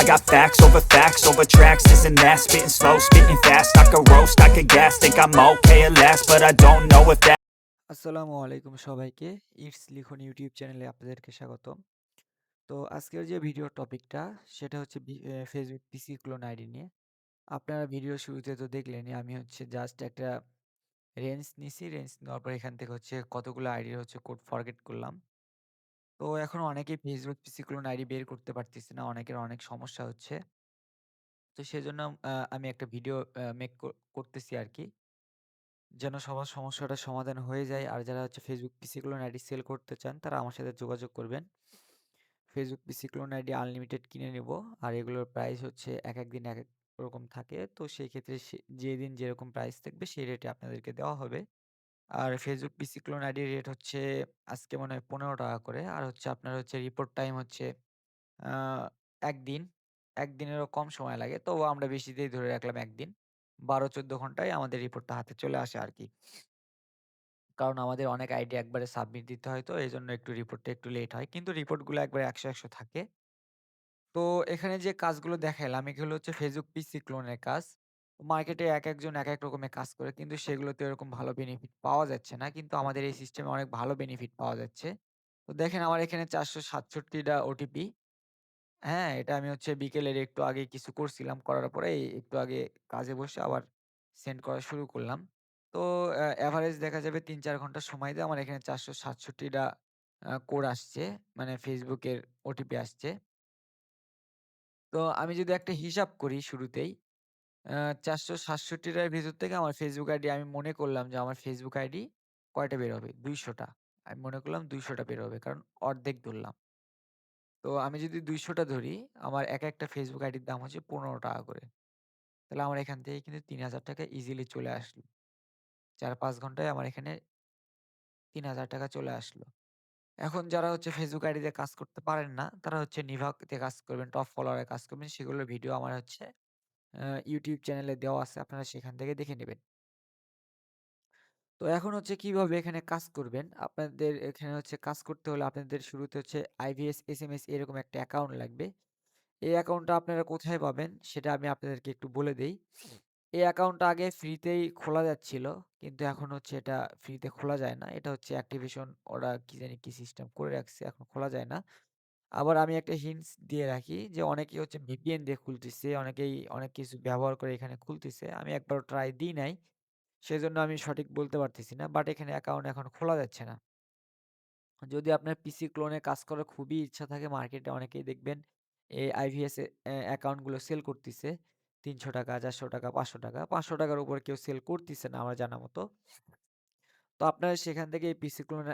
I got facts over facts over tracks, this and that. Spitting slow, spitting fast, I could roast, I could gas Think I'm okay at last, but I don't know if that আসসালামু আলাইকুম সবাইকে। It's লিখন YouTube চ্যানেলে আপনাদেরকে স্বাগতম। তো আজকের যে ভিডিও টপিকটা সেটা হচ্ছে ফেসবুক পিসি ক্লোন আইডি নিয়ে। আপনারা ভিডিও শুরুতে তো দেখলেনই আমি হচ্ছে জাস্ট একটা রেঞ্জ নিছি রেঞ্জ নেওয়ার পর এখান থেকে হচ্ছে কতগুলো আইডির হচ্ছে কোড ফরগেট করলাম। তো এখন অনেকেই ফেসবুক পিসি ক্লোন আইডি বের করতে পারতেছে না, অনেকের অনেক সমস্যা হচ্ছে তো সেজন্য আমি একটা ভিডিও মেক করতেছি আর কি যেন সবার সমস্যাটা সমাধান হয়ে যায়। আর যারা হচ্ছে Facebook PC clone ID sell করতে চান, তারা আমার সাথে যোগাযোগ করবেন। Facebook PC clone ID unlimited কিনে নিব। আর এগুলোর প্রাইস হচ্ছে এক একেক দিন একেক রকম থাকে। তো সেই ক্ষেত্রে সে, যেদিন যেরকম প্রাইস থাকবে, সেই রেটে আপনাদেরকে দেওয়া হবে। আর পিসি ক্লোন আইডির রেট হচ্ছে আজকে মনে হয় ৳১৫ করে। আর হচ্ছে আপনার হচ্ছে রিপোর্ট টাইম হচ্ছে আ ১ দিন। ১ দিনেরও কম সময় লাগে। তবুও আমরা বেশিতেই ধরে রাখলাম ১ দিন। ১২-১৪ ঘন্টায় আমাদের রিপোর্টটা হাতে চলে আসে আরকি। কারণ আমাদের অনেক আইডি একবারে সাবমিট দিতে হয় তো এজন্য একটু রিপোর্টটা একটু লেট হয়। কিন্তু রিপোর্টগুলো একবারে ১০০, ১০০ থাকে। তো এখানে যে কাজগুলো দেখাইলাম এগুলো হচ্ছে Facebook পিসি ক্লোনের কাজ। মার্কেটে এক একজন এক এক রকমের কাজ করে কিন্তু সেগুলোতে এরকম ভালো বেনিফিট পাওয়া যাচ্ছে না। কিন্তু আমাদের এই সিস্টেমে অনেক ভালো বেনিফিট পাওয়া যাচ্ছে। তো দেখেন আমার এখানে ৪৬৭ টা ওটিপি। হ্যাঁ, এটা আমি হচ্ছে বিকেলের একটু আগে কিছু করছিলাম। করার পরে একটু আগে কাজে বসে আবার সেন্ড করা শুরু করলাম। তো অ্যা এভারেজ দেখা যাবে ৩-৪ ঘণ্টা সময় দিয়ে আমার এখানে ৪৬৭ টা আ কোড আসছে। মানে এর ওটিপি আসছে। তো আমি যদি একটা হিসাব করি শুরুতেই আ ৪৬৭ টার ভিতর থেকে আমার Facebook আইডি আমি মনে করলাম যে আমার Facebook আইডি কয়টা বের হবে? ২০০ টা। আমি মনে করলাম ২০০ টা বের হবে। কারণ অর্ধেক ধরলাম। তো আমি যদি ২০০ টা ধরি, আমার এক একটা Facebook আইডির দাম হচ্ছে ৳১৫ করে। তাহলে আমার এখান থেকে কিন্তু ৳৩,০০০ ইজিলি চলে আসলো। ৪-৫ ঘন্টায় আমার এখানে ৳৩,০০০ চলে আসলো। এখন যারা হচ্ছে Facebook আইডিতে কাজ করতে পারেন না, তারা হচ্ছে নিভাতে কাজ করবেন, টপ ফলোয়ারে কাজ করবেন। সেগুলোর ভিডিও আমার হচ্ছে YouTube চ্যানেলে দেওয়া আছে। আপনারা সেখান থেকে দেখে নেবেন তো এখন হচ্ছে কীভাবে এখানে কাজ করবেন? আপনাদের এখানে হচ্ছে কাজ করতে হলে আপনাদের শুরুতে হচ্ছে আইভিএস এস এম এস এরকম একটা অ্যাকাউন্ট লাগবে। এই অ্যাকাউন্টটা আপনারা কোথায় পাবেন? সেটা আমি আপনাদেরকে একটু বলে দেই। এই অ্যাকাউন্টটা আগে ফ্রিতেই খোলা যাচ্ছিল। কিন্তু এখন হচ্ছে এটা ফ্রিতে খোলা যায় না। এটা হচ্ছে অ্যাক্টিভেশন ওরা কি জানি কি সিস্টেম করে রাখছে। এখন খোলা যায় না। আবার আমি একটা হিন্টস দিয়ে রাখি যে অনেকেই হচ্ছে VPN দিয়ে খুলতেছে। অনেকেই অনেক কিছু ব্যবহার করে এখানে খুলতেছে। আমি একবারও ট্রাই দিই নাই। সেজন্য আমি সঠিক বলতে পারতেছি না। বাট এখানে অ্যাকাউন্ট এখন খোলা যাচ্ছে না। যদি আপনার পিসি ক্লোনে কাজ করার খুবই ইচ্ছা থাকে মার্কেটে অনেকেই দেখবেন এই আইভিএস এ অ্যা অ্যাকাউন্টগুলো সেল করতিছে। ৳৩০০, ৳৪০০, ৳৫০০ ৳৫০০ র উপর কেউ সেল করতিছে না আমার জানা মতো। তো আপনারা সেখান থেকে এই পিসি ক্লোন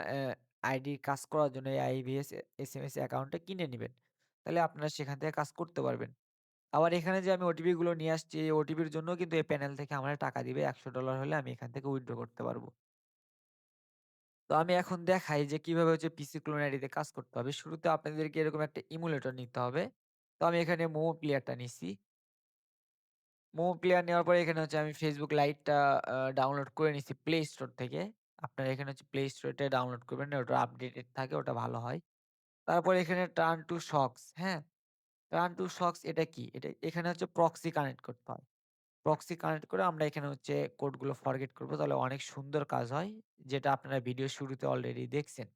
আইডি কাজ করার জন্য এই আইভিএস, এসএমএস অ্যাকাউন্টটা কিনে নিবেন। তাহলে আপনারা সেখান থেকে কাজ করতে পারবেন। আবার এখানে যে আমি ওটিপি গুলো নিয়ে আসছি, এই ওটিপির জন্যও কিন্তু এই প্যানেল থেকে আমারে টাকা দিবে। $১০০ হলে আমি এখান থেকে উইথড্র করতে পারব। তো আমি এখন দেখাই যে কীভাবে হচ্ছে পিসি ক্লোন আইডিতে কাজ করতে হবে। শুরুতে আপনাদেরকে এরকম একটা ইমুলেটর নিতে হবে। তো আমি এখানে মোমো প্লেয়ারটা নিছি। মোমো প্লেয়ার নেওয়ার পরে এখানে হচ্ছে আমি Facebook লাইটটা ডাউনলোড করে নিছি প্লে স্টোর থেকে। আপনারা এখানে হচ্ছে প্লে স্টোর ডাউনলোড করবেন। ওটা আপডেটেড থাকে ওটা ভালো হয়। তারপর এখানে টার্ন টু শক্স, হ্যাঁ? টার্ন টু শক্স এটা কি? এটা এখানে হচ্ছে প্রক্সি কানেক্ট করতে হয়। প্রক্সি কানেক্ট করে আমরা এখানে হচ্ছে কোডগুলো ফরগেট করব। তাহলে অনেক সুন্দর কাজ হয়। যেটা আপনারা ভিডিও শুরুতে অলরেডি দেখছেন।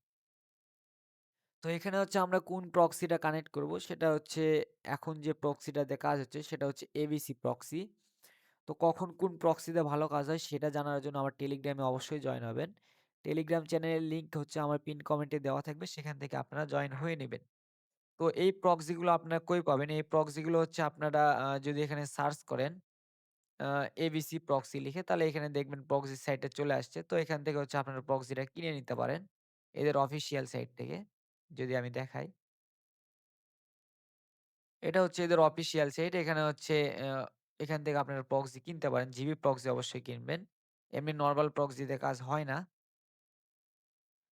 তো এখানে হচ্ছে আমরা কোন প্রক্সিটা কানেক্ট করব সেটা হচ্ছে এখন যে প্রক্সিটাতে কাজ হচ্ছে সেটা হচ্ছে এবিসি প্রক্সি। তো কখন কোন প্রক্সিতে ভালো কাজ হয় সেটা জানার জন্য আমার টেলিগ্রামে অবশ্যই জয়েন হবেন। টেলিগ্রাম চ্যানেলের লিঙ্ক হচ্ছে আমার পিন কমেন্টে দেওয়া থাকবে, সেখান থেকে আপনারা জয়েন হয়ে নেবেন তো এই প্রক্সিগুলো আপনারা কই পাবেন? এই প্রক্সিগুলো হচ্ছে আপনারা যদি এখানে সার্চ করেন এবিসি প্রক্সি লিখে, তাহলে এখানে দেখবেন প্রক্সি সাইটে চলে আসছে। তো এখান থেকে হচ্ছে আপনারা প্রক্সিটা কিনে নিতে পারেন। এদের অফিসিয়াল সাইট থেকে। যদি আমি দেখাই। এটা হচ্ছে এদের অফিসিয়াল সাইট। এখানে হচ্ছে এখান থেকে আপনারা প্রক্সি কিনতে পারেন। জিবি প্রক্সি অবশ্যই কিনবেন। এমনি নরমাল প্রক্সি দিয়ে কাজ হয় না।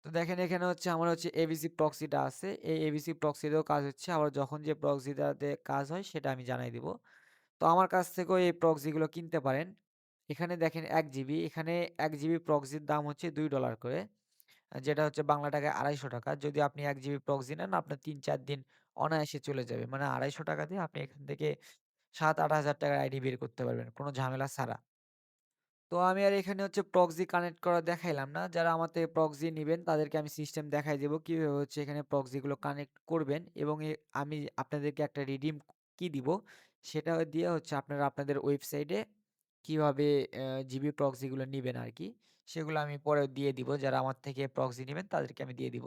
তো দেখেন এখানে হচ্ছে আমার হচ্ছে এবিসি প্রক্সিটা আছে। এই এবিসি প্রক্সিতেও কাজ হচ্ছে। আবার যখন যে প্রক্সিটাতে কাজ হয়, সেটা আমি জানাই দিব। তো আমার কাছ থেকেও এই প্রক্সিগুলো কিনতে পারেন। এখানে দেখেন ১ জিবি। এখানে ১ জিবি প্রক্সির দাম হচ্ছে $২ করে। যেটা হচ্ছে বাংলা টাকায় ৳২৫০ যদি আপনি ১ জিবি প্রক্সি নেন, আপনার ৩-৪ দিন অনায়াসে চলে যাবে। মানে ৳২৫০ দিয়ে আপনি এখান থেকে ৭-৮ হাজার টাকার আইডি বের করতে পারবেন কোনো ঝামেলা ছাড়া। তো আমি আর এখানে হচ্ছে প্রক্সি কানেক্ট করা দেখাইলাম না। যারা আমার প্রক্সি নিবেন তাদেরকে আমি সিস্টেম দেখাই দিব কীভাবে হচ্ছে এখানে প্রক্সিগুলো কানেক্ট করবেন এবং এ আমি আপনাদেরকে একটা রিডিম কি দিব সেটা দিয়ে হচ্ছে আপনারা আপনাদের ওয়েবসাইটে কীভাবে জিবি প্রক্সিগুলো নিবেন আরকি। সেগুলো আমি পরে দিয়ে দিব। যারা আমার থেকে প্রক্সি নিবেন তাদেরকে আমি দিয়ে দিব।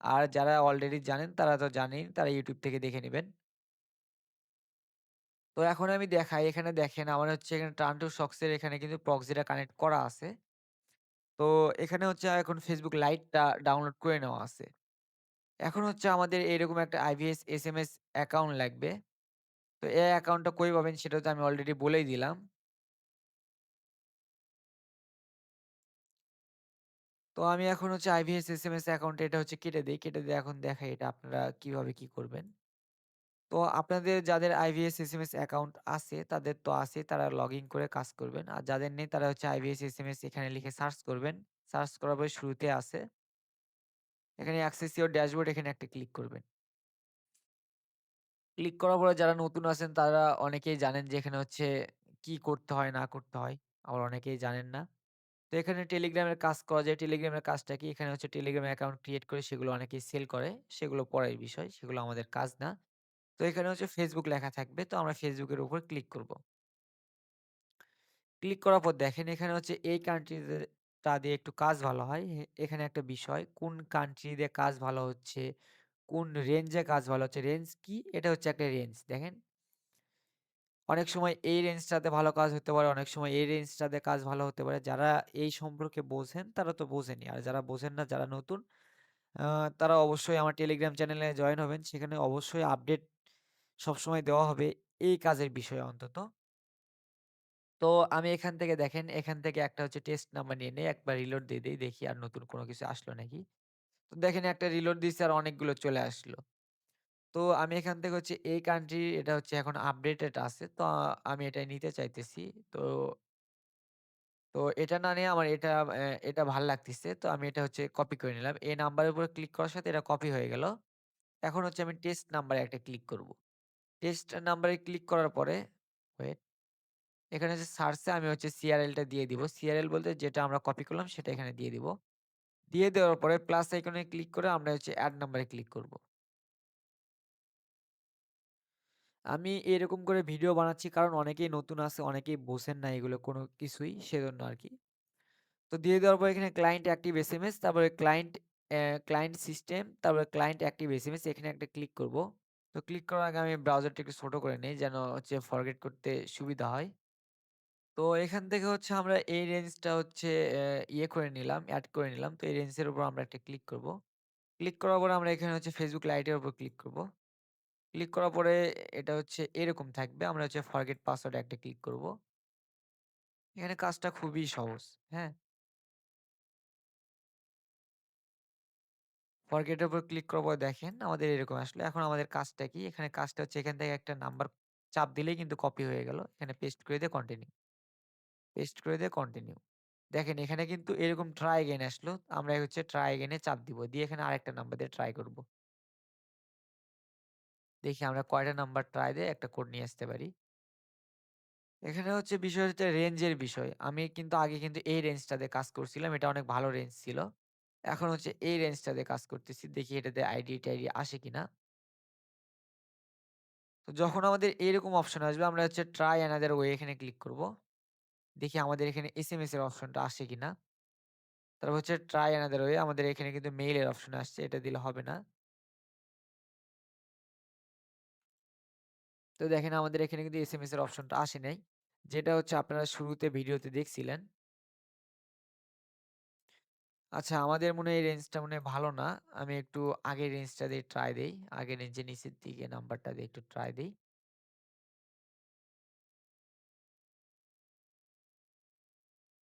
আর যারা অলরেডি জানেন তারা তো জানেই, তারা YouTube থেকে দেখে নিবেন। তো এখন আমি দেখাই, এখানে দেখেন আমার হচ্ছে এখানে টার্ন টু শক্সের এখানে কিন্তু প্রক্সিটা কানেক্ট করা আছে। তো এখানে হচ্ছে এখন Facebook লাইটটা ডাউনলোড করে নেওয়া আছে। এখন হচ্ছে আমাদের এরকম একটা IVS এসএমএস অ্যাকাউন্ট লাগবে। তো এই অ্যাকাউন্টটা কই পাবেন সেটা তো আমি অলরেডি বলেই দিলাম। তো আমি এখন হচ্ছে IVS এসএমএস অ্যাকাউন্টে এটা হচ্ছে কেটে দেই। কেটে দিয়ে এখন দেখাই এটা আপনারা কীভাবে কি করবেন। তো আপনাদের যাদের IVS এসএমএস অ্যাকাউন্ট আছে, তাদের তো আছেই, তারা লগইন করে কাজ করবেন। আর যাদের নেই, তারা হচ্ছে IVS এসএমএস এখানে লিখে সার্চ করবেন। সার্চ করার পরে শুরুতে আছে। এখানে অ্যাক্সেস ইওর ড্যাশবোর্ড এখানে একটা ক্লিক করবেন। ক্লিক করার পরে যারা নতুন আছেন, তারা অনেকেই জানেন যে এখানে হচ্ছে কি করতে হয়, না করতে হয়। আবার অনেকেই জানেন না। তো এখানে টেলিগ্রামের কাজ করা যায়। টেলিগ্রামের কাজটা কি? এখানে হচ্ছে টেলিগ্রাম অ্যাকাউন্ট ক্রিয়েট করে সেগুলো অনেকেই সেল করে। সেগুলো পরের বিষয়। সেগুলো আমাদের কাজ না। তো এখানে হচ্ছে ফেসবুক লেখা থাকবে। তো আমরা ফেসবুকের উপর ক্লিক করব। ক্লিক করার পর দেখেন এখানে হচ্ছে এই কান্ট্রিতে দিয়ে একটু কাজ ভালো হয়। এখানে একটা বিষয় কোন কান্ট্রি দিয়ে কাজ ভালো হচ্ছে, কোন রেঞ্জে কাজ ভালো হচ্ছে। রেঞ্জ কি? এটা হচ্ছে একটা রেঞ্জ। দেখেন অনেক সময় এই রেঞ্জটাতে ভালো কাজ হতে পারে, অনেক সময় এই রেঞ্জটাতে কাজ ভালো হতে পারে। যারা এই সম্পর্কে বোঝেন তারা তো বোঝেনি আর যারা বোঝেন না, যারা নতুন তারা অবশ্যই আমার টেলিগ্রাম চ্যানেলে জয়েন হবেন। সেখানে অবশ্যই আপডেট সবসময় দেওয়া হবে এই কাজের বিষয়ে অন্তত। তো আমি এখান থেকে দেখেন, এখান থেকে একটা হচ্ছে টেস্ট নাম্বার নিয়ে নেই। একবার রিলোড দিয়ে দেই, দেখি আর নতুন কোনো কিছু আসলো নাকি। তো দেখেন একটা রিলোড দিছি আর অনেকগুলো চলে আসলো। তো আমি এখান থেকে হচ্ছে এই কান্ট্রি এটা হচ্ছে এখন আপডেটেড আছে। তো আমি এটাই নিতে চাইতেছি। তো তো এটা না নিয়ে আমার এটা এটা ভালো লাগতেছে। তো আমি এটা হচ্ছে কপি করে নিলাম। এই নাম্বারের উপরে ক্লিক করার সাথে এটা কপি হয়ে গেল। এখন হচ্ছে আমি টেস্ট নাম্বারে একটা ক্লিক করব। টেস্ট নাম্বারে ক্লিক করার পরে ওয়েট এখানে হচ্ছে সার্চে আমি হচ্ছে সিআরএল টা দিয়ে দিব। সিআরএল বলতে যেটা আমরা কপি করলাম সেটা এখানে দিয়ে দিব। দিয়ে দেওয়ার পরে প্লাস আইকনে ক্লিক করে আমরা হচ্ছে অ্যাড নাম্বারে ক্লিক করব। আমি এরকম করে ভিডিও বানাচ্ছি কারণ অনেকেই নতুন আছে, অনেকেই বোঝেন না এগুলো কোনো কিছুই সেজন্য আর কি তো দিয়ে দেওয়ার পর এখানে ক্লায়েন্ট অ্যাক্টিভ এসএমএস তারপরে ক্লায়েন্ট ক্লায়েন্ট সিস্টেম তারপরে ক্লায়েন্ট অ্যাক্টিভ এসএমএস এখানে একটা ক্লিক করব। তো ক্লিক করার আগে আমি ব্রাউজারটা একটু ছোট করে নেই যেন হচ্ছে ফরগেট করতে সুবিধা হয়। তো এখান থেকে হচ্ছে আমরা এই রেঞ্জটা হচ্ছে ইয়ে করে নিলাম, এড করে নিলাম। তো এই রেঞ্জের উপর আমরা একটা ক্লিক করব। ক্লিক করার পরে আমরা এখানে হচ্ছে Facebook লাইটের উপর ক্লিক করব। ক্লিক করার পরে এটা হচ্ছে এরকম থাকবে। আমরা হচ্ছে ফরগেট পাসওয়ার্ড একটা ক্লিক করব। এখানে কাজটা খুবই সহজ। হ্যাঁ? ফরগেট এর উপর ক্লিক পর দেখেন আমাদের এরকম আসলো। এখন আমাদের কাজটা কি? এখানে কাজটা হচ্ছে এখান থেকে একটা নাম্বার চাপ দিলেই কিন্তু কপি হয়ে গেল। এখানে পেস্ট করে দিয়ে কন্টিনিউ। পেস্ট করে দিয়ে কন্টিনিউ। দেখেন এখানে কিন্তু এরকম ট্রাই এগেইন আসলো। আমরা হচ্ছে ট্রাই এগেইন এ চাপ দিব। দিয়ে এখানে আরেকটা নাম্বার দিয়ে ট্রাই করব। দেখি আমরা কয়টা নাম্বার ট্রাই দিয়ে একটা কোড নিয়ে আসতে পারি। এখানে হচ্ছে বিষয় হচ্ছে রেঞ্জের বিষয়। আমি কিন্তু আগে কিন্তু এই রেঞ্জটাতে কাজ করছিলাম। এটা অনেক ভালো রেঞ্জ ছিল। এখন হচ্ছে এই রেঞ্জটাতে কাজ করতেছি। দেখি এটাতে আইডি-টাইডি আসে কিনা। তো যখন আমাদের এরকম অপশন আসবে, আমরা হচ্ছে ট্রাই অ্যানাদার ওয়ে এখানে ক্লিক করব। দেখি আমাদের এখানে এস এসএমএস এর অপশনটা আসে কিনা। তারপর হচ্ছে ট্রাই অ্যানাদার ওয়ে আমাদের এখানে কিন্তু মেইলের অপশন আসছে। এটা দিলে হবে না। তো দেখেন আমাদের এখানে কিন্তু এসএমএস এর অপশনটা আসে নাই। যেটা হচ্ছে আপনারা শুরুতে ভিডিওতে দেখছিলেন। আচ্ছা আমাদের মনে হয় এই রেঞ্জটা মনে হয় ভালো না। আমি একটু আগের রেঞ্জটা দিয়ে ট্রাই দেই। আগের রেঞ্জের নিচের দিকে নাম্বারটা দিয়ে একটু ট্রাই দেই।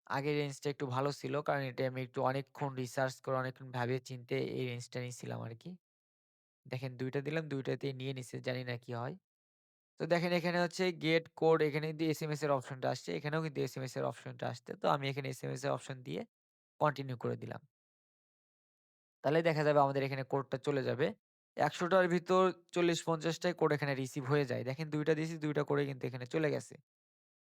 আগের রেঞ্জটা একটু ভালো ছিল। কারণ এটা আমি একটু অনেকক্ষণ রিসার্চ করে, অনেকক্ষণ ভাবে চিন্তে এই রেঞ্জটা নিয়েছিলাম আরকি। দেখেন ২ টা দিলাম ২ টাতেই নিয়ে নিছে। জানি না কি হয়। তো দেখেন এখানে হচ্ছে গেট কোড এখানে কিন্তু এসএমএস এর অপশনটা আসছে। এখানেও কিন্তু এস এসএমএস এর অপশনটা আসছে। তো আমি এখানে এস এসএমএস এর অপশন দিয়ে কন্টিনিউ করে দিলাম। তাহলে দেখা যাবে আমাদের এখানে কোডটা চলে যাবে। ১০০ টার ভিতর ৪০-৫০ টাই কোড এখানে রিসিভ হয়ে যায়। দেখেন ২ টা দিয়েছি ২ টা করে কিন্তু এখানে চলে গেছে।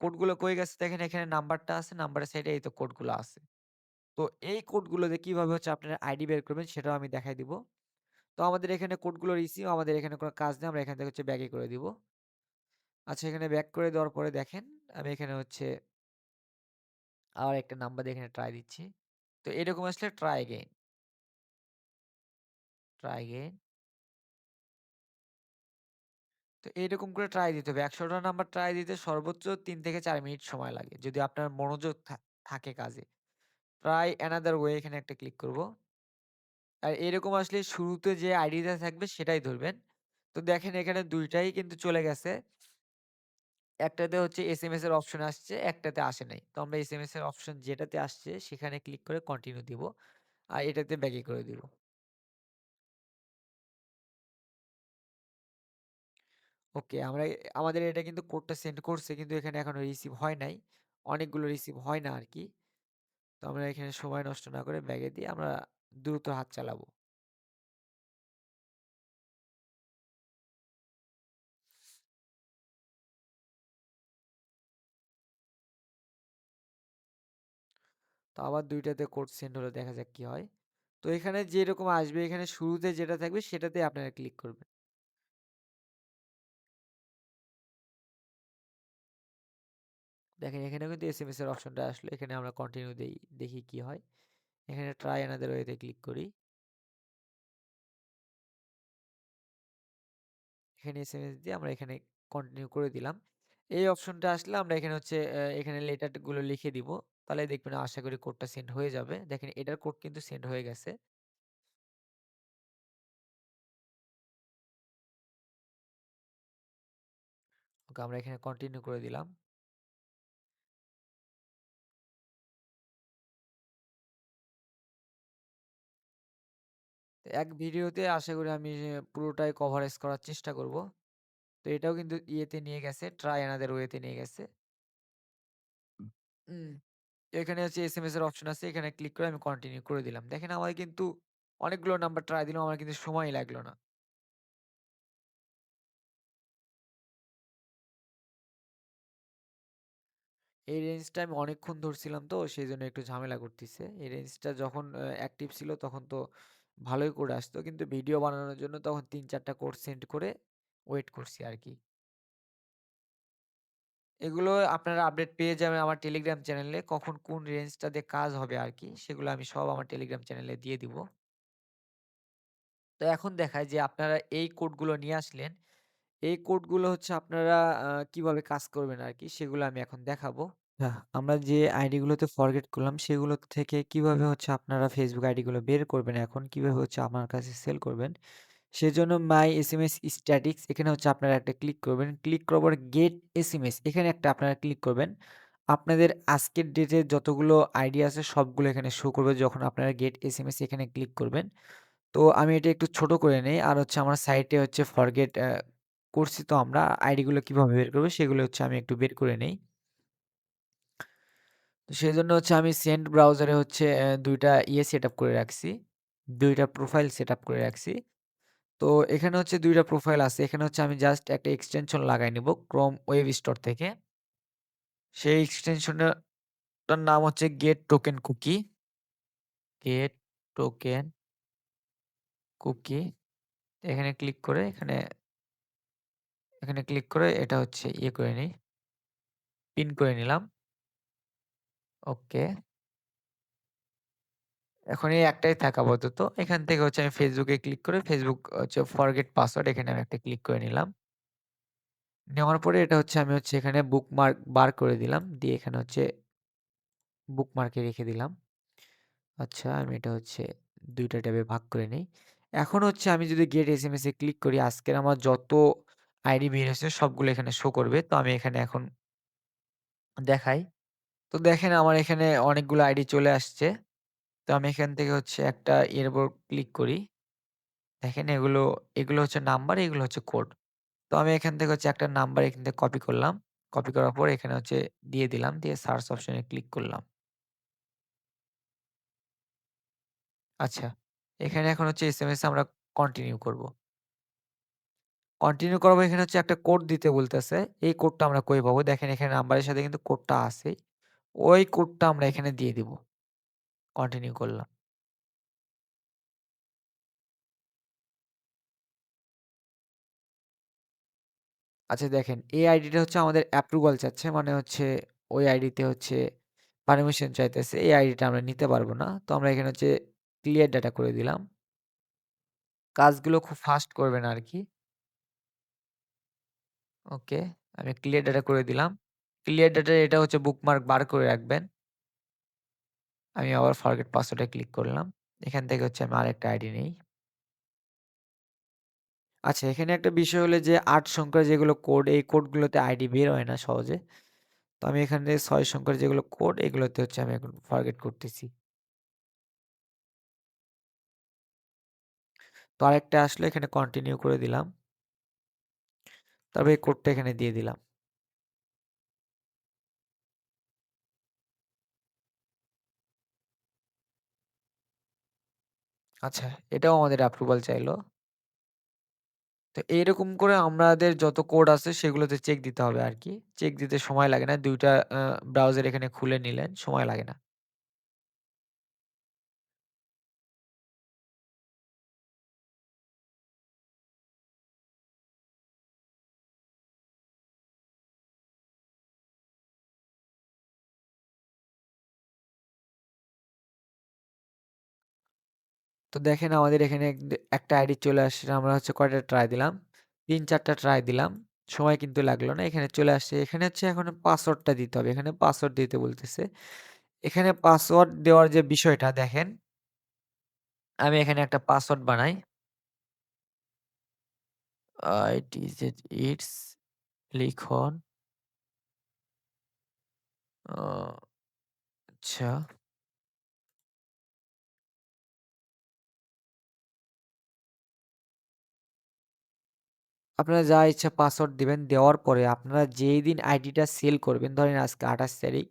কোডগুলো কই গেছে দেখেন এখানে নাম্বারটা আছে, নাম্বারের সাইডে এই তো কোডগুলো আছে। তো এই কোডগুলো দিয়ে কীভাবে হচ্ছে আপনারা আইডি বের করবেন সেটাও আমি দেখাই দিব। তো আমাদের এখানে কোডগুলো রিসিভ আমাদের এখানে কোনো কাজ নেই। আমরা এখান থেকে হচ্ছে ব্যাকে করে দিব। আচ্ছা এখানে ব্যাক করে দেওয়ার পরে দেখেন আমি এখানে হচ্ছে আবার একটা নাম্বার দিয়ে এখানে ট্রাই দিচ্ছি। তো এরকম আসলে ট্রাই এগেইন। Try again. তো এইরকম করে ট্রাই দিতে হবে। ১০০ টা নাম্বার ট্রাই দিতে সর্বোচ্চ ৩ থেকে ৪ মিনিট সময় লাগে। যদি আপনার মনোযোগ থাকে কাজে। ট্রাই অ্যানাদার ওয়ে এখানে একটা ক্লিক করব। আর এরকম আসলে শুরুতে যে আইডিটা থাকবে সেটাই ধরবেন। তো দেখেন এখানে ২ টাই কিন্তু চলে গেছে। একটাতে হচ্ছে এসএমএস এর অপশন আসছে, একটাতে আসে নাই। তো আমরা এসএমএস এর অপশন যেটাতে আসছে সেখানে ক্লিক করে কন্টিনিউ দিব। আর এটাতে ব্যাকে করে দিব। ওকে আমরা আমাদের এটা কিন্তু কোডটা সেন্ড করছে কিন্তু এখানে এখনও রিসিভ হয় নাই। অনেকগুলো রিসিভ হয় না আর কি তো আমরা এখানে সময় নষ্ট না করে ব্যাগে দিয়ে আমরা দ্রুত হাত চালাবো। তো আবার ২ টাতে কোড সেন্ড হলো দেখা যাক কি হয়। তো এখানে যেরকম আসবে, এখানে শুরুতে যেটা থাকবে সেটাতেই আপনারা ক্লিক করবেন। দেখেন এখানে কিন্তু এসএমএস এর অপশনটা আসলো। এখানে আমরা কন্টিনিউ দেই। দেখি কি হয়। এখানে ট্রাই অ্যানাদার ওয়েতে ক্লিক করি। এখানে এস এম এস দিয়ে আমরা এখানে কন্টিনিউ করে দিলাম। এই অপশনটা আসলে আমরা এখানে হচ্ছে এখানে লেটারগুলো লিখে দিব। তাহলে দেখবেন আশা করি কোডটা সেন্ড হয়ে যাবে। দেখেন এটার কোড কিন্তু সেন্ড হয়ে গেছে। ওকে আমরা এখানে কন্টিনিউ করে দিলাম। এক ভিডিওতে আশা করি আমি যে পুরোটাই কভারেজ করার চেষ্টা করব। তো এটাও কিন্তু ইয়েতে নিয়ে গেছে, ট্রাই অ্যানাদার ওয়েতে নিয়ে গেছে। উম এখানে হচ্ছে এস এম এস এর অপশন আছে। এখানে ক্লিক করে আমি কন্টিনিউ করে দিলাম। দেখেন আমার কিন্তু অনেকগুলো নাম্বার ট্রাই দিলাম। আমার কিন্তু সময় লাগল না। এই রেঞ্জটা আমি অনেকক্ষণ ধরছিলাম তো সেই জন্য একটু ঝামেলা করতিছে। এই রেঞ্জটা যখন অ্যাক্টিভ ছিল তখন তো ভালোই করে আসতো। কিন্তু ভিডিও বানানোর জন্য তখন ৩-৪ টা কোড সেন্ড করে ওয়েট করছি আরকি। এগুলো আপনারা আপডেট পেয়ে যাবেন আমার টেলিগ্রাম চ্যানেলে। কখন কোন রেঞ্জটাতে কাজ হবে আর কি সেগুলো আমি সব আমার টেলিগ্রাম চ্যানেলে দিয়ে দিব। তো এখন দেখায় যে আপনারা এই কোডগুলো নিয়ে আসলেন। এই কোডগুলো হচ্ছে আপনারা কীভাবে কাজ করবেন আর কি সেগুলো আমি এখন দেখাবো। আমরা যে আইডি গুলোতে ফরগেট করলাম সেগুলো থেকে কীভাবে হচ্ছে আপনারা ফেসবুক আইডি গুলো বের করবেন এখন, কীভাবে হচ্ছে আমার কাছে সেল করবেন। সেজন্য মাই এসএমএস স্ট্যাটিক্স এখানে হচ্ছে আপনারা একটা ক্লিক করবেন। ক্লিক করার পর গেট এসএমএস এখানে একটা আপনারা ক্লিক করবেন। আপনাদের আজকের ডেটে যতগুলো আইডি আছে সবগুলো এখানে শো করবে যখন আপনারা গেট এস এম এস এখানে ক্লিক করবেন। তো আমি এটা একটু ছোট করে নেই। আর হচ্ছে আমার সাইটে হচ্ছে ফরগেট করছি তো আমরা আইডিগুলো কীভাবে বের করব সেগুলো হচ্ছে আমি একটু বের করে নেই। তো সেই জন্য হচ্ছে আমি সেন্ট ব্রাউজারে হচ্ছে দুইটা ইয়ে সেটআপ করে রাখছি। ২ টা প্রোফাইল সেটআপ করে রাখছি। তো এখানে হচ্ছে ২ টা প্রোফাইল আছে। এখানে হচ্ছে আমি জাস্ট একটা এক্সটেনশন লাগায় নিব Chrome ওয়েব স্টোর থেকে। সেই এক্সটেনশনটা টার নাম হচ্ছে get token cookie. Get token cookie. এখানে ক্লিক করে এখানে এখানে ক্লিক করে এটা হচ্ছে ইয়ে করে নিই। পিন করে নিলাম। ওকে। এখন এই একটাই থাক আপাতত। এখান থেকে হচ্ছে আমি এ ক্লিক করে Facebook, হচ্ছে ফরগেট পাসওয়ার্ড এখানে আমি একটা ক্লিক করে নিলাম। নেওয়ার পরে এটা হচ্ছে আমি হচ্ছে এখানে বুকমার্ক বার করে দিলাম। দিয়ে এখানে হচ্ছে বুকমার্কে রেখে দিলাম। আচ্ছা আমি এটা হচ্ছে ২ টা ট্যাবে ভাগ করে নেই। এখন হচ্ছে আমি যদি গেট এস এসএমএস এ ক্লিক করি, আজকের আমার যত আইডি বের হয়েছে সবগুলো এখানে শো করবে। তো আমি এখানে এখন দেখাই। তো দেখেন আমার এখানে অনেকগুলো আইডি চলে আসছে। তো আমি এখান থেকে হচ্ছে একটা এর উপর ক্লিক করি। দেখেন এগুলো, এগুলো হচ্ছে নাম্বার, এগুলো হচ্ছে কোড। তো আমি এখান থেকে হচ্ছে একটা নাম্বার এখান থেকে কপি করলাম। কপি করার পর এখানে হচ্ছে দিয়ে দিলাম। দিয়ে সার্চ অপশনে ক্লিক করলাম। আচ্ছা, এখানে এখন হচ্ছে এস এম এসএমএস আমরা কন্টিনিউ করব। কন্টিনিউ করাবো এখানে হচ্ছে একটা কোড দিতে বলতেছে। এই কোডটা আমরা কই পাবো? দেখেন এখানে নাম্বারের সাথে কিন্তু কোডটা আছেই। ওই কোডটা আমরা এখানে দিয়ে দিব। কন্টিনিউ করলাম। আচ্ছা দেখেন এই আইডিটা হচ্ছে আমাদের অ্যাপ্রুভাল চাচ্ছে। মানে হচ্ছে ওই আইডিতে হচ্ছে পারমিশন চাইতেছে। এই আইডিটা আমরা নিতে পারব না। তো আমরা এখানে হচ্ছে ক্লিয়ার ডাটা করে দিলাম। কাজগুলো খুব ফাস্ট করবেন আরকি। ওকে, আমি ক্লিয়ার ডাটা করে দিলাম। ক্লিয়ার ডাটার এটা হচ্ছে বুকমার্ক বার করে রাখবেন। আমি আবার ফরগেট পাসওয়ার্ডে ক্লিক করলাম। এখান থেকে হচ্ছে আমি আরেকটা আইডি নেই। আচ্ছা এখানে একটা বিষয় হলো যে ৮ সংখ্যার যেগুলো কোড এই কোডগুলোতে আইডি বের হয় না সহজে। তো আমি এখান থেকে ৬ সংখ্যার যেগুলো কোড এগুলোতে হচ্ছে আমি এখন ফরগেট করতেছি। তো আরেকটা আসলে, এখানে কন্টিনিউ করে দিলাম। তারপর এই কোডটা এখানে দিয়ে দিলাম। আচ্ছা, এটাও আমাদের অ্যাপ্রুভাল চাইলো। তো এইরকম করে আমাদের যত কোড আছে সেগুলোতে চেক দিতে হবে আর কি চেক দিতে সময় লাগে না। ২ টা আ ব্রাউজার এখানে খুলে নিলেন, সময় লাগে না। তো দেখেন আমাদের এখানে একটা আইডি চলে আসছে। আমরা হচ্ছে কয়টা ট্রাই দিলাম? তিন, চারটা ট্রাই দিলাম। সময় কিন্তু লাগল না। এখানে চলে আসছে। এখানে হচ্ছে এখন পাসওয়ার্ডটা দিতে হবে। এখানে পাসওয়ার্ড দিতে বলতেছে। এখানে পাসওয়ার্ড দেওয়ার যে বিষয়টা, দেখেন আমি এখানে একটা পাসওয়ার্ড বানাই। ইটস লিখন আচ্ছা। আপনারা যা ইচ্ছা পাসওয়ার্ড দেবেন দেওয়ার পরে আপনারা যেই দিন আইডিটা সেল করবেন, ধরেন আজকে ২৮ তারিখ।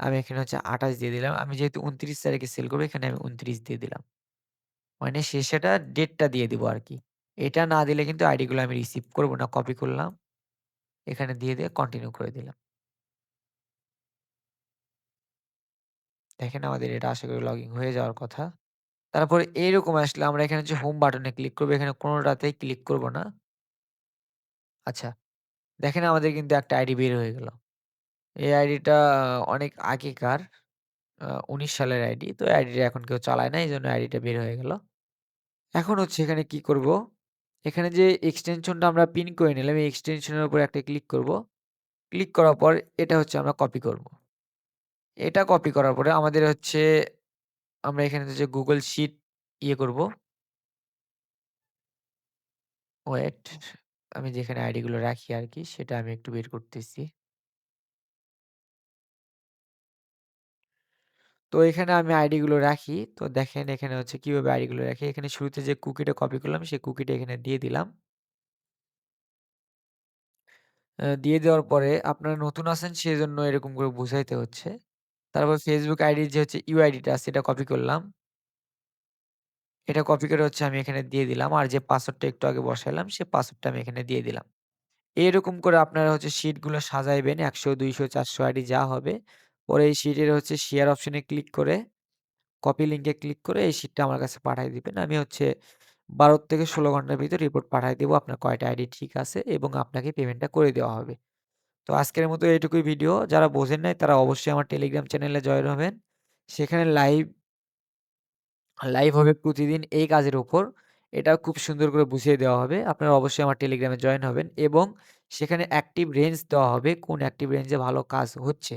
আমি এখানে হচ্ছে ২৮ দিয়ে দিলাম। আমি যেহেতু ২৯ তারিখে সেল করব এখানে আমি ২৯ দিয়ে দিলাম। মানে শেষেটা ডেটটা দিয়ে দিব আরকি। এটা না দিলে কিন্তু আইডিগুলো আমি রিসিভ করব না। কপি করলাম। এখানে দিয়ে, দিয়ে কন্টিনিউ করে দিলাম। দেখেন আমাদের এটা আশা করি লগইন হয়ে যাওয়ার কথা। তারপরে এইরকম আসলে আমরা এখানে হচ্ছে হোম বাটনে ক্লিক করব এখানে কোনটাতেই ক্লিক করব না। আচ্ছা, দেখেন আমাদের কিন্তু একটা আইডি বের হয়ে গেল। এই আইডিটা অনেক আগেকার ১৯ সালের আইডি। তো আইডিটা এখন কেউ চালায় না। এজন্য আইডিটা বের হয়ে গেল। এখন হচ্ছে এখানে কি করব? এখানে যে এক্সটেনশনটা আমরা পিন করে নিলাম, এই এক্সটেনশনের উপর একটা ক্লিক করব। ক্লিক করার পর এটা হচ্ছে আমরা কপি করব। এটা কপি করার পরে আমাদের হচ্ছে আমরা এখানে যে Google Sheet ইয়ে করব। ওয়েট আমি যেখানে আইডি গুলো রাখি আরকি, সেটা আমি একটু বের করতেছি। তো এখানে আমি আইডি গুলো রাখি। তো দেখেন এখানে হচ্ছে কীভাবে আইডি গুলো রাখি। এখানে শুরুতে যে কুকিটা কপি করলাম, সেই কুকিটা এখানে দিয়ে দিলাম। দিয়ে দেওয়ার পরে আপনারা নতুন আছেন সেজন্য এরকম করে বুঝাইতে হচ্ছে। তারপর Facebook আইডির যে হচ্ছে UID টা আছে কপি করলাম। এটা কপি করে হচ্ছে আমি এখানে দিয়ে দিলাম। আর যে পাসওয়ার্ডটা একটু আগে বসাইলাম সে পাসওয়ার্ডটা আমি এখানে দিয়ে দিলাম। এরকম করে আপনারা হচ্ছে শিটগুলো সাজাইবেন ১০০, ২০০, ৪০০ আইডি যা হবে। পরে এই শিটের হচ্ছে শেয়ার অপশনে ক্লিক করে কপি লিঙ্কে ক্লিক করে এই শিটটা আমার কাছে পাঠায় দিবেন। আমি হচ্ছে ১২ থেকে ১৬ ঘণ্টার ভিতর রিপোর্ট পাঠায় দিব আপনার কয়টা আইডি ঠিক আছে এবং আপনাকে পেমেন্টটা করে দেওয়া হবে। তো আজকের মতো এইটুকুই ভিডিও। যারা বোঝেন নাই তারা অবশ্যই আমার টেলিগ্রাম চ্যানেলে জয়েন হবেন। সেখানে লাইভ লাইভ হবে প্রতিদিন এই কাজের উপর এটাও খুব সুন্দর করে বুঝিয়ে দেওয়া হবে। আপনারা অবশ্যই আমার টেলিগ্রামে জয়েন হবেন এবং সেখানে অ্যাক্টিভ রেঞ্জ দেওয়া হবে কোন অ্যাক্টিভ রেঞ্জে ভালো কাজ হচ্ছে।